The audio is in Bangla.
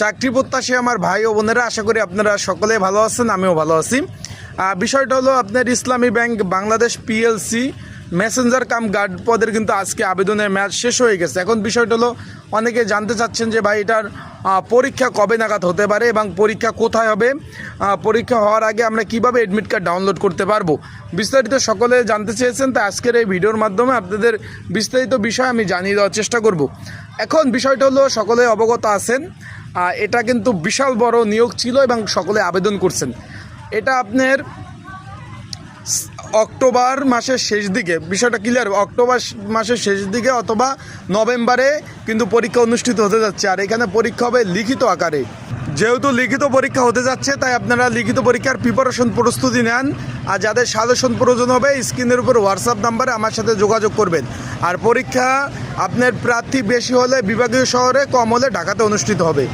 চাকরি প্রত্যাশী আমার ভাই ও বোনেরা, আশা করি আপনারা সকলে ভালো আছেন, আমিও ভালো আছি। বিষয়টা হলো আপনার Islami bank Bangladesh PLC messenger cum guard পদের কিন্তু আজকে আবেদনের ম্যাচ শেষ হয়ে গেছে। এখন বিষয়টা হলো, অনেকে জানতে চাচ্ছেন যে ভাই এটার পরীক্ষা কবে নাগাদ হতে পারে এবং পরীক্ষা কোথায় হবে? পরীক্ষা হওয়ার আগে আমরা কীভাবে এডমিট কার্ড ডাউনলোড করতে পারব? বিস্তারিত সকলে জানতে চেয়েছেন, তাই আজকের এই ভিডিওর মাধ্যমে আপনাদের বিস্তারিত বিষয় আমি জানিয়ে দেওয়ার চেষ্টা করব। এখন বিষয়টা হলো, সকলে অবগত আছেন এটা কিন্তু বিশাল বড় নিয়োগ ছিল এবং সকলে আবেদন করছেন। এটা আপনার অক্টোবর মাসের শেষ দিকে, বিষয়টা ক্লিয়ার অক্টোবর মাসের শেষ দিকে অথবা নভেম্বরে কিন্তু পরীক্ষা অনুষ্ঠিত হতে যাচ্ছে, আর এখানে পরীক্ষা হবে লিখিত আকারে। যেহেতু লিখিত পরীক্ষা হতে যাচ্ছে, তাই আপনারা লিখিত পরীক্ষার প্রিপারেশন প্রস্তুতি নেন, আর যাদের সাজেশন প্রয়োজন হবে, স্ক্রিনের উপর হোয়াটসঅ্যাপ নাম্বারে আমার সাথে যোগাযোগ করবেন। আর পরীক্ষা আপনার প্রার্থী বেশি হলে বিভাগীয় শহরে, কম হলে ঢাকাতে অনুষ্ঠিত হবে।